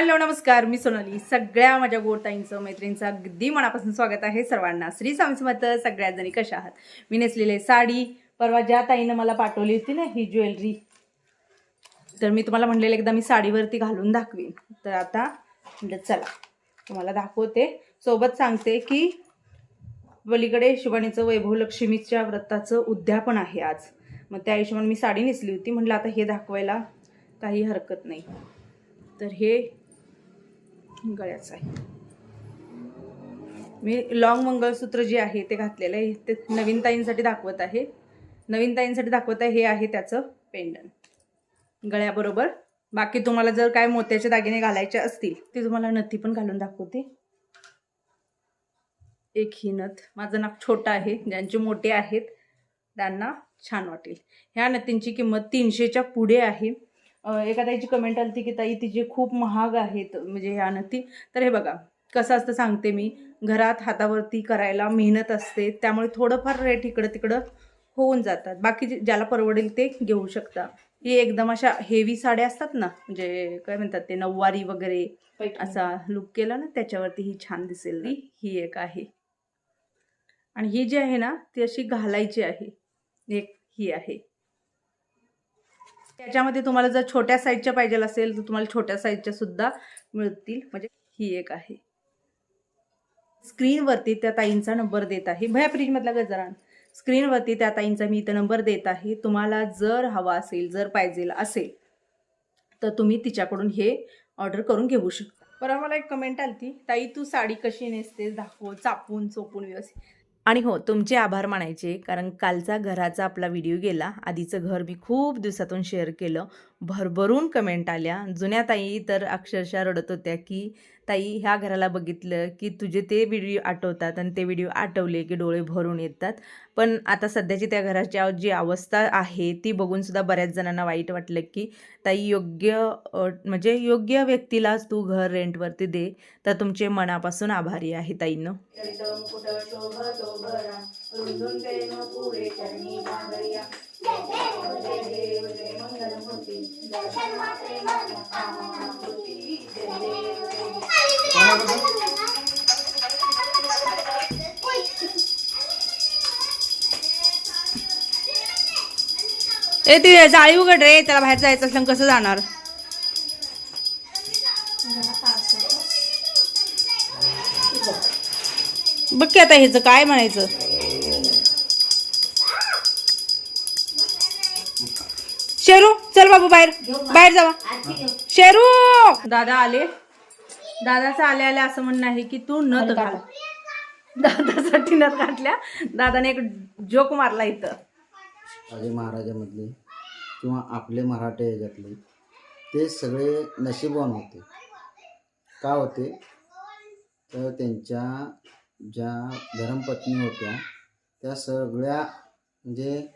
Hello नमस्कार. मी सोनाली. सगळ्या माझ्या गोडताईंचं मैत्रिणींचं अगदी मनापासून स्वागत आहे सर्वांना. श्री स्वामी समर्थ सगळ्यात जणी कशा आहात? मी नेसलेले साडी. परवा ज्या ताईनं मला पाठवली होती ना ही ज्वेलरी. तर मी तुम्हाला म्हणलेलं एकदा मी साडीवरती घालून दाखवीन. तर आता म्हटलं चला तुम्हाला दाखवते. सोबत सांगते की पलीकडे शिवानीचं वैभव लक्ष्मीच्या व्रताचं उद्यापन आहे आज. मग त्या हिशोबाने मी साडी नेसली होती. म्हटलं आता हे दाखवायला काही हरकत नाही. तर हे गळ्याचं आहे. मी लॉंग मंगळसूत्र जे आहे ते घातलेलं आहे. ते नवीन ताईंसाठी दाखवत आहे. नवीन ताईंसाठी दाखवत आहे हे आहे त्याचं पेंडन गळ्याबरोबर. बाकी तुम्हाला जर काय मोत्याचे दागिने घालायचे असतील ते तुम्हाला नथी पण घालून दाखवते. एक ही नथ. माझं नाक छोटं आहे. ज्यांचे मोठे आहेत त्यांना छान वाटेल. ह्या नथींची किंमत तीनशेच्या पुढे आहे. ताईची कमेंट आली होती की ताई तिचे खूप महाग आहेत. म्हणजे ह्या नथी तर हे बघा कसं असतं सांगते मी. घरात हातावरती करायला मेहनत असते त्यामुळे थोडंफार रेट इकडं तिकडं होऊन जातात. बाकी ज्याला परवडेल ते घेऊ शकता. ही एकदम अशा हेवी साड्या असतात ना म्हणजे काय म्हणतात ते नऊवारी वगैरे असा लुक केला ना त्याच्यावरती ही छान दिसेल ती. ही एक आहे. आणि ही जी आहे ना ती अशी घालायची आहे. एक ही आहे. त्याच्यामध्ये तुम्हाला जर छोट्या साईजच्या पाहिजे असेल तर तुम्हाला छोट्या साईजच्या सुद्धा मिळतील. म्हणजे ही एक आहे. स्क्रीनवरती त्या ताईंचा नंबर देत आहे. भया फ्रीजमधला गजरा स्क्रीनवरती त्या ताईंचा मी इथं नंबर देत आहे. तुम्हाला जर हवा असेल जर पाहिजे असेल तर तुम्ही तिच्याकडून हे ऑर्डर करून घेऊ शकता. बरं मला एक कमेंट आली ती ताई तू साडी कशी नेसतेस? दाखव. चापून चोपून व्यवस्थित. आणि हो तुमचे आभार मानायचे कारण कालचा घराचा आपला व्हिडिओ गेला. आधीचं घर मी खूप दिवसातून शेअर केलं. भरभरून कमेंट आल्या. जुन्या ताई तर अक्षरशः रडत होत्या की ताई ह्या घराला बघितलं की तुझे ते व्हिडिओ आठवतात आणि ते व्हिडिओ आठवले की डोळे भरून येतात. पण आता सध्याची त्या घराची जी अवस्था आहे ती बघूनसुद्धा बऱ्याच जणांना वाईट वाटलं की ताई योग्य म्हणजे योग्य व्यक्तीलाच तू घर रेंटवरती दे. तर तुमचे मनापासून आभारी आहे ताईनं. ए ते जाळी उघड रे त्याला बाहेर जायचं असलं कसं जाणार? बघ की आता ह्याचं काय म्हणायचं. शेरू चल बाबू बाहेर. बाहेर जावा. शेरू! दादा आले. दादाचं आले आले असं म्हणणं आहे की तू नथ घाल. दादासाठी नथ घातल्या. दादाने एक जोक मारला इथं. शिवाजी महाराजामधले किंवा आपले मराठे ह्याच्यातले ते सगळे नशीबवान होते. का होते? तर त्यांच्या ज्या धर्मपत्नी होत्या त्या सगळ्या म्हणजे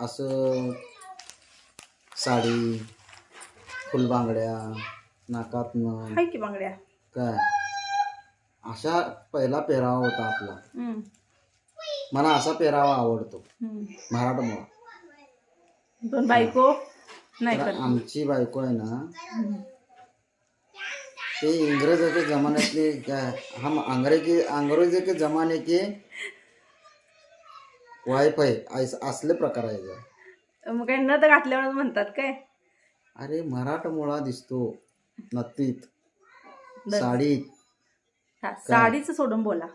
असं साडी फुलबांगड्या नाकातनं. हाय की बांगड्या? काय? अशा पहिला पेहरावा होता आपला. हम्म, मला असा पेहरावा आवडतो हम्म. मराठमोळा. पण बायको? नाही तर करत. आमची बायको आहे ना ते इंग्रजाच्या जमान्यातले काय हम अंग्रेजी अंग्रेजी के जमाने के वायफाय असले प्रकार आहे. का मग काय नथ घातल्यावर म्हणतात काय? अरे मराठमोळा दिसतो. नत्तीत बस. साडीत. हा, साडीचं सोडून बोला.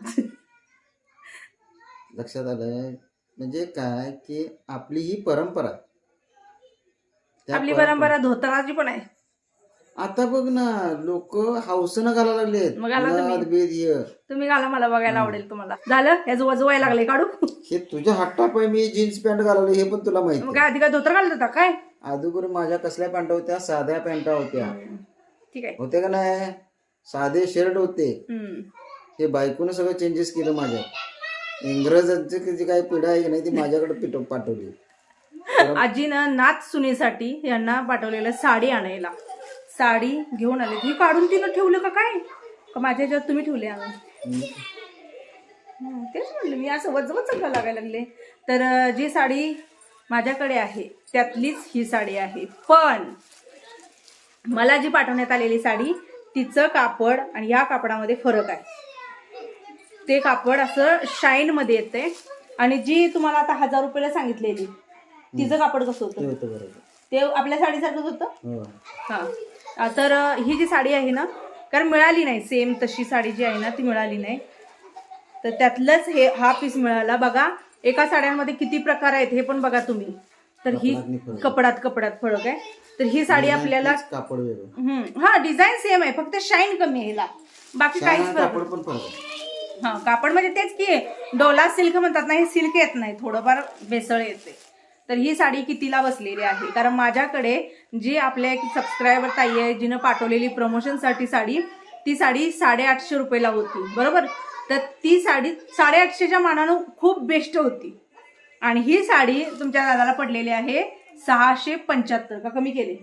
लक्षात आलंय म्हणजे काय की आपली ही परंपरा. आहे. त्या आपली परंपरा- परंपरा धोतराची पण आहे. आता बघ ना लोक हावसनं घालायला लागलेत. मग घाला तुम्ही. बेद हे. तुम्ही घाला मला बघायला आवडेल तुम्हाला. झालं? याचं वजवायला लागले काढू? हे तुझ्या हट्टापाय मी जीन्स पॅन्ट घालवली हे पण तुला माहिती मग काय आधी काय धोतर घालत होता? काय? अगोदर माझ्या कसल्या पॅन्ट होत्या? साध्या पॅन्ट होत्या. ठीक आहे. होते का नाही? साधे शर्ट होते. हे बायकोनं सगळं चेंजेस केलं माझ्या. इंग्रजांची जी काही पिढा आहे की नाही ती माझ्याकडे पिठ पाठवली. आजीनं नाच सुनेसाठी यांना पाठवलेलं साडी आणायला. साडी घेऊन आले. ही काढून तिनं ठेवलं का काय? का माझ्या ह्याच्यात तुम्ही ठेवले आणून हं, तेच म्हणलं मी असं वजवच का लागायला लागले. तर जी साडी माझ्याकडे आहे त्यातलीच ही साडी आहे. पण मला जी पाठवण्यात आलेली साडी तिचं कापड आणि ह्या कापडामध्ये फरक आहे. ते कापड असं शाईन मध्ये येते आणि जी तुम्हाला आता हजार रुपयाला सांगितलेली तिचं कापड कसं ते होतं ते आपल्या साडीसारखंच होतं? हो. हा. तर ही जी साडी आहे ना कारण मिळाली नाही सेम तशी साडी जी आहे ना ती मिळाली नाही. तर त्यातलंच हे हा पीस मिळाला. बघा एका साड्यांमध्ये किती प्रकार आहेत हे पण बघा तुम्ही. तर ही. कपड्यात कपड्यात फरक आहे. तर ही साडी आपल्याला कापड वेगळं. हा डिझाईन सेम आहे. फक्त शाईन कमी आहे हिला. बाकी काहीच फरक. पण हा कापड म्हणजे तेच की डोला सिल्क म्हणतात ना हे सिल्क येत नाही. थोडंफार बेसळ येते. तर ही साडी कितीला बसलेली आहे? कारण माझ्याकडे जी आपल्या एक सबस्क्रायबर ताई आहे जिनं पाठवलेली प्रमोशनसाठी साडी ती साडी साडेआठशे रुपयाला होती. बरोबर? तर ती साडी साडेआठशेच्या मानानं खूप बेस्ट होती. आणि ही साडी तुमच्या दादाला पडलेली आहे सहाशे पंच्याहत्तर. का कमी केले?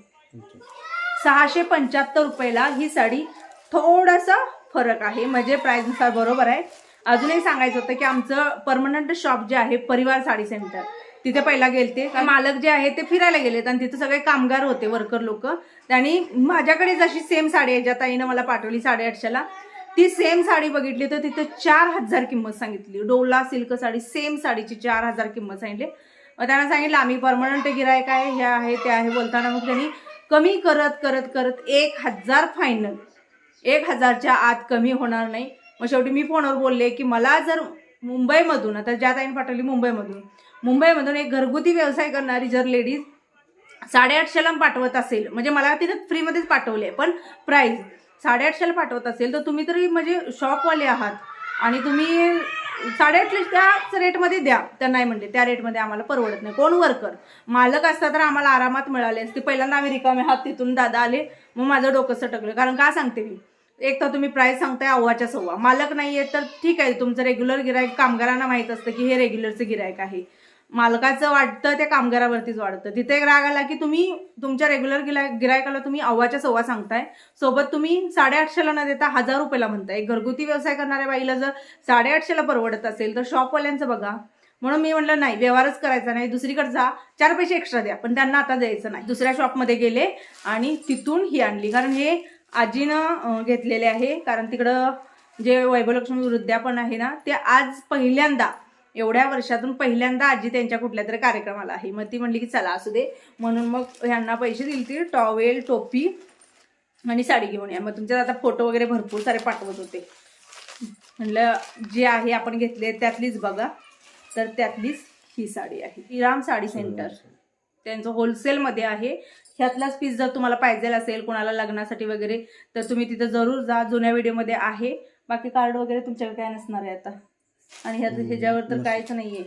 सहाशे पंच्याहत्तर रुपयाला ही साडी थोडासा फरक आहे. म्हणजे प्राईजनुसार बरोबर आहे. अजून एक सांगायचं होतं की आमचं परमनंट शॉप जे आहे परिवार साडी सेंटर तिथे पहिला गेलते. मालक जे आहे ते फिरायला गेलेत आणि तिथे सगळे कामगार होते वर्कर लोक. आणि माझ्याकडे जशी सेम साडी आहे ज्या ताईनं मला पाठवली साडेआठशेला ती सेम साडी बघितली तर तिथं चार हजार किंमत सांगितली. डोला सिल्क साडी सेम साडीची चार हजार किंमत सांगितली. मग त्यांना सांगितलं आम्ही परमनंट गिरायक आहे हे आहे ते आहे बोलताना मग त्यांनी कमी करत करत करत एक हजार फायनल एक हजारच्या आत कमी होणार नाही. मग शेवटी मी फोनवर बोलले की मला जर मुंबईमधून आता ज्या ताईने पाठवली मुंबईमधून मुंबईमधून एक घरगुती व्यवसाय करणारी जर लेडीज साडेआठशेला पाठवत असेल म्हणजे मला तिथं फ्रीमध्येच पाठवले पण प्राईज साडेआठशेला पाठवत असेल तर तुम्ही तरी म्हणजे शॉपवाले आहात. आणि तुम्ही साडेआठशे त्याच रेटमध्ये द्या. तर नाही म्हणले त्या रेटमध्ये आम्हाला परवडत नाही. कोण वर्कर मालक असता तर आम्हाला आरामात मिळाले असते. पहिल्यांदा आम्ही रिकामे हात तिथून दादा आले मग माझं डोकं सटकलं. कारण का सांगते मी? एक तर तुम्ही प्राईस सांगताय अव्वाच्या सव्वा. मालक नाही आहे तर ठीक आहे तुमचं रेग्युलर गिरायक कामगारांना माहीत असतं की हे रेग्युलरचं गिरायक आहे. मालकाचं वाटतं ते कामगारावरतीच वाढतं. तिथे एक राग आला की तुम्ही तुमच्या रेग्युलर गिरा गिरायकाला तुम्ही अव्वाच्या सव्वा सांगताय. सोबत तुम्ही साडेआठशेला न देता हजार रुपयाला म्हणताय. एक घरगुती व्यवसाय करणाऱ्या बाईला जर साडेआठशेला परवडत असेल तर शॉपवाल्यांचं बघा. म्हणून मी म्हटलं नाही व्यवहारच करायचा नाही. दुसरीकडे जा. चार पैसे एक्स्ट्रा द्या. पण त्यांना आता द्यायचं नाही. दुसऱ्या शॉपमध्ये गेले आणि तिथून ही आणली. कारण हे आजीनं घेतलेले आहे. कारण तिकडं जे वैभवलक्ष्मी वृद्धापन आहे ना ते आज पहिल्यांदा एवढ्या वर्षातून पहिल्यांदा आजी त्यांच्या कुठल्या तरी कार्यक्रमाला आहे. मग ती म्हणली की चला असू दे. म्हणून मग ह्यांना पैसे दिले ती टॉवेल टोपी आणि साडी घेऊन या. मग तुमच्यात आता फोटो वगैरे भरपूर सारे पाठवत होते. म्हणलं जे आहे आपण घेतले त्यातलीच बघा. तर त्यातलीच ही साडी आहे. श्रीराम साडी सेंटर. त्यांचं होलसेलमध्ये आहे. ह्यातलाच पीस जर तुम्हाला पाहिजे असेल कोणाला लग्नासाठी वगैरे तर तुम्ही तिथं जरूर जा. जुन्या व्हिडिओमध्ये आहे. बाकी कार्ड वगैरे तुमच्याकडे काय नसणार आहे आता. आणि ह्यात ह्याच्यावर तर. काहीच नाहीये.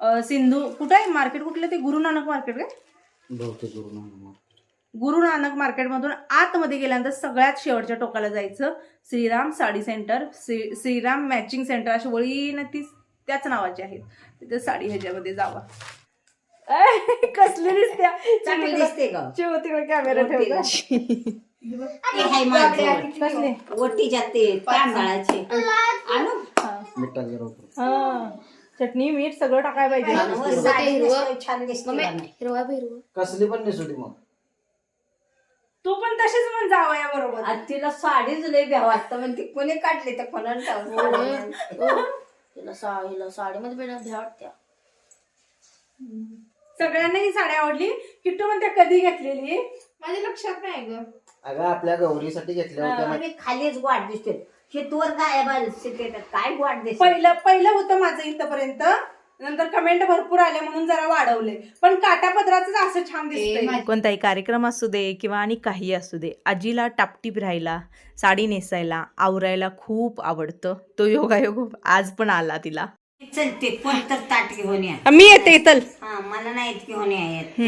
अं, सिंधू कुठं आहे मार्केट कुठलं ते गुरु नानक मार्केट काय? बहुतेक करून आणू मग. गुरु नानक मार्केटमधून आतमध्ये गेल्यानंतर सगळ्यात शेवटच्या टोकाला जायचं Shriram sari centre Shri Shriram matching centre अशी वळीनं ती त्याच नावाची आहेत. तिथे साडी ह्याच्यामध्ये जावा. ऐ, कसली दिसत्या चांगली दिसते तिकडे कॅमेरा ठेवला ते हाय माझं. कसले? ते तांदळाचे. आणू? हा. हा. चटणी मीठ सगळं टाकायला पाहिजे. वर साडी नेसलोय, छान दिसते का नाही? हिरवा हिरवा. कसली पण नेसू दे मग. तू पण तशीच म्हण जावं या बरोबर. आणि तिला साडीच लय भ्या वाटतं. पण ती कोणी काढली तर कोणाला ठाऊक. हिला सा हिला साडीमध्ये बेडा भ्या वाटत्या सगळ्यांना ही साडी आवडली. किट्टू म्हणते कधी घेतलेली? माझ्या लक्षात नाही ग. अगं आपल्या गौरीसाठी घेतल्या होत्या. आणि खालीच वाट दिसते शेतवर काय दिसते काय वाट दिसते पहिलं पहिलं होतं माझं इथपर्यंत. नंतर कमेंट भरपूर आले म्हणून जरा वाढवले. पण काटापदराच असं छान दिसतंय. कोणताही कार्यक्रम असू दे किंवा आणि काही असू दे आजीला टापटीप राहायला साडी नेसायला आवरायला खूप आवडतं. तो योगायोग आज पण आला तिला. चल ते कोण तर ताट घेऊन या. मी येते इथल हा मला नाही येत. घेऊन या येत.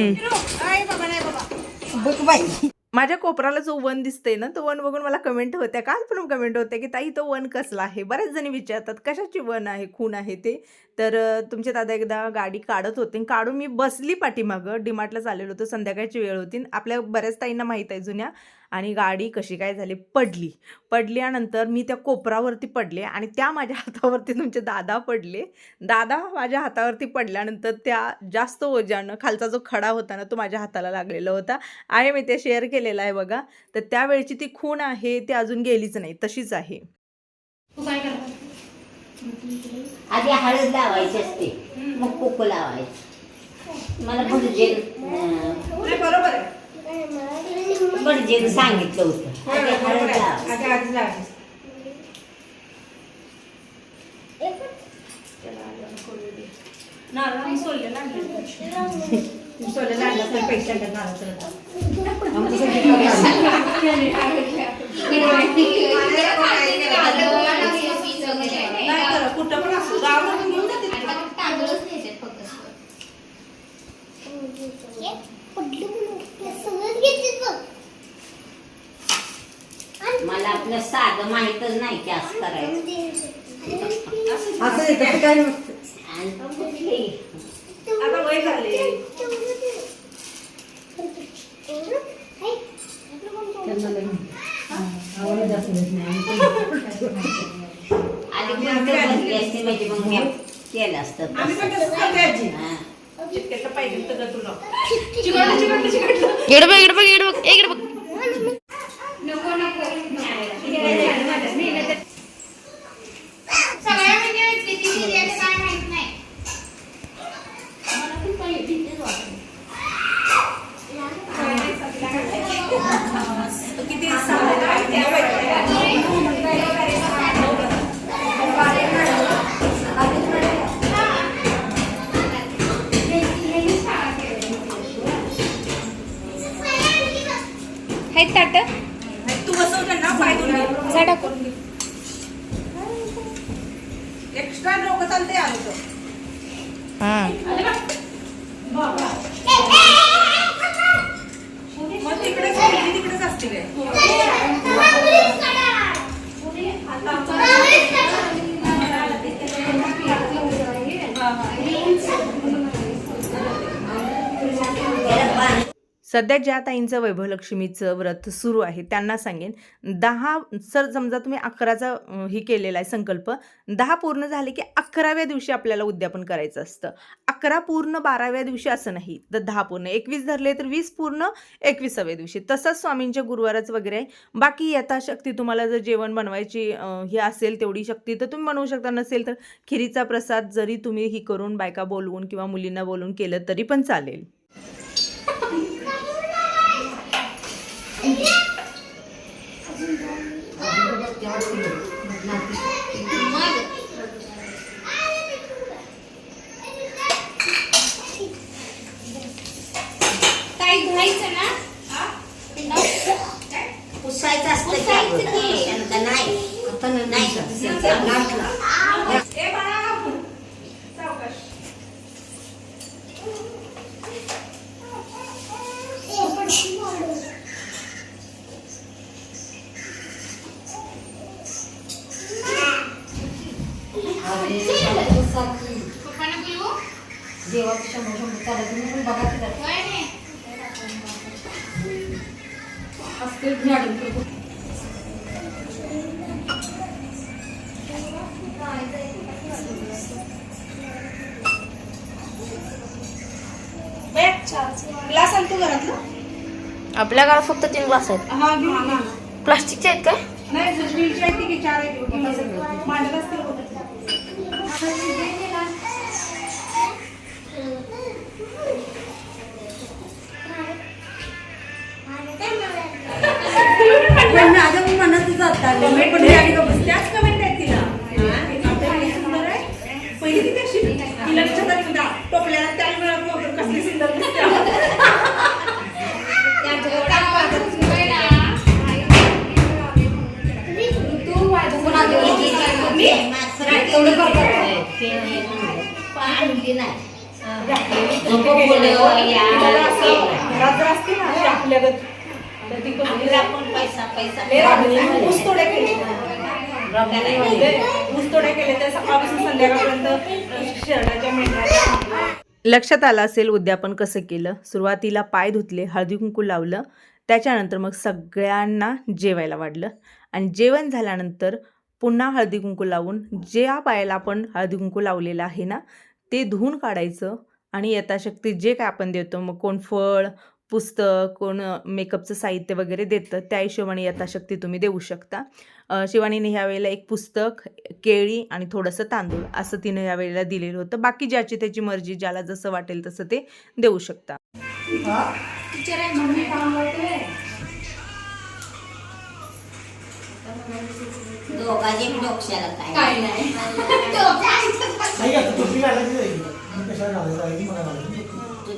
बघ बाई. माझ्या कोपराला जो वन दिसतंय ना तो वन बघून मला कमेंट होत्या. काल पण कमेंट होत्या की ताई तो वन कसला आहे? बऱ्याच जणी विचारतात कशाची वन आहे? खून आहे ते? तर तुमच्या तुमचे दादा एकदा गाडी काढत होते काढून मी बसली पाठीमागं. डिमार्टला चाललेलो होतो संध्याकाळची वेळ होती. आपल्या बऱ्याच ताईंना माहीत आहे जुन्या. आणि गाडी कशी काय झाली? पडली. पडल्यानंतर मी त्या कोपरावरती पडले आणि त्या माझ्या हातावरती तुमचे दादा पडले. दादा माझ्या हातावरती पडल्यानंतर त्या जास्त ओझ्यानं खालचा जो खडा होता ना तो माझ्या हाताला लागलेला होता. आहे मी ते शेअर केलेलं आहे बघा. तर त्यावेळची ती खूण आहे ती अजून गेलीच नाही. तशीच आहे. आधी हळद लावायची असते. मग कुकू लावायचं. मला बरोबर आहे. भटजेन सांगितलं होतं. आधी हळद लावायची कुठं पण असू गावाला घेऊन जाते मला आपलं साधं माहीतच नाही की असं करायचं. असं काय नसतं? आता वय झाले. केलं असतं हा. इकडे बघ इकडे बघ इकडे बघ. इकडे बघ. मग तिकडेच तिकडेच असतील त्याला पाणी सध्या ज्या ताईंचं वैभवलक्ष्मीचं व्रत सुरू आहे त्यांना सांगेन दहा सर समजा तुम्ही अकराचा ही केलेला आहे संकल्प दहा पूर्ण झाले की अकराव्या दिवशी आपल्याला उद्यापन करायचं असतं. अकरा पूर्ण बाराव्या दिवशी असं नाही तर दहा पूर्ण. एकवीस धरले तर वीस पूर्ण एकविसाव्या दिवशी. तसंच स्वामींच्या गुरुवारच वगैरे आहे. बाकी यथाशक्ती तुम्हाला जर जेवण बनवायची ही असेल तेवढी शक्ती तर तुम्ही बनवू शकता. नसेल तर खिरीचा प्रसाद जरी तुम्ही ही करून बायका बोलवून किंवा मुलींना बोलवून केलं तरी पण चालेल. पुसायचं असतं की अगोदर. शांत नाही नाही ग्लास आणतो घरातला आपल्या गावात फक्त तीन ग्लास आहेत हा. प्लास्टिकचे आहेत काय नाही की चार. मांडत मनातच जातात कमेंट पण आली का बस त्याच कमेंट आहेत तिला. पहिली ती कशी? तिला लक्षात आली होता टोपल्याला त्याला मिळत नव्हतं कसली सुंदर आपल्यागत तर ती पैसा पैसा. केले. केले सकाळपासून संध्याकाळपर्यंत शर्टाच्या मेंढराच्या लक्षात आलं असेल उद्यापन कसं केलं? सुरुवातीला पाय धुतले हळदी कुंकू लावलं त्याच्यानंतर मग सगळ्यांना जेवायला वाढलं. आणि जेवण झाल्यानंतर पुन्हा हळदी कुंकू लावून ज्या पायाला आपण हळदी कुंकू लावलेलं आहे ना ते धुवून काढायचं. आणि यथाशक्ती जे काय आपण देतो मग कोण फळ पुस्तक कोण मेकअपचं साहित्य वगैरे देतं त्या हिशोबाने यथाशक्ती तुम्ही देऊ शकता. शिवानीने ह्या वेळेला एक पुस्तक केळी आणि थोडंसं तांदूळ असं तिने ह्या वेळेला दिलेलं होतं. बाकी ज्याची त्याची मर्जी ज्याला जसं वाटेल तसं ते देऊ शकता. काय? नाही.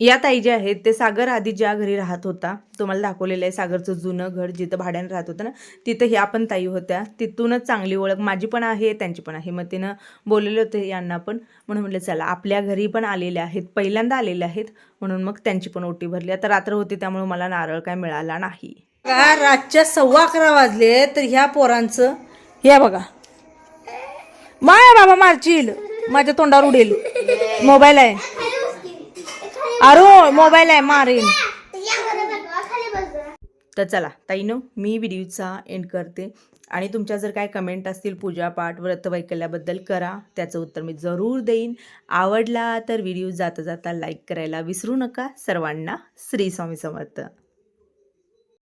या ताई जे आहेत ते सागर आधी ज्या घरी राहत होता तुम्हाला दाखवलेलं आहे सागरचं जुनं घर जिथं भाड्यानं राहत होतं ना तिथं ह्या पण ताई होत्या. तिथूनच चांगली ओळख माझी पण आहे त्यांची पण आहे. मग तिनं बोललेलं होते यांना पण म्हणून म्हटलं चला आपल्या घरी पण आलेल्या आहेत पहिल्यांदा आलेले आहेत. म्हणून मग त्यांची पण ओटी भरली. आता रात्र होती त्यामुळे मला नारळ काय मिळाला नाही. का रातच्या सव्वा अकरा वाजले तर ह्या पोरांचं हे बघा. माय बाबा मारचील माझ्या तोंडावर उडेल. मोबाईल आहे. अरो हो, मोबाईल आहे मारेन तर चला ताईनो मी व्हिडिओचा एंड करते. आणि तुमच्या जर काय कमेंट असतील पूजापाठ व्रतवैकल्याबद्दल करा. त्याचं उत्तर मी जरूर देईन. आवडला तर व्हिडिओ जाता जाता लाईक करायला विसरू नका. सर्वांना श्री स्वामी समर्थ.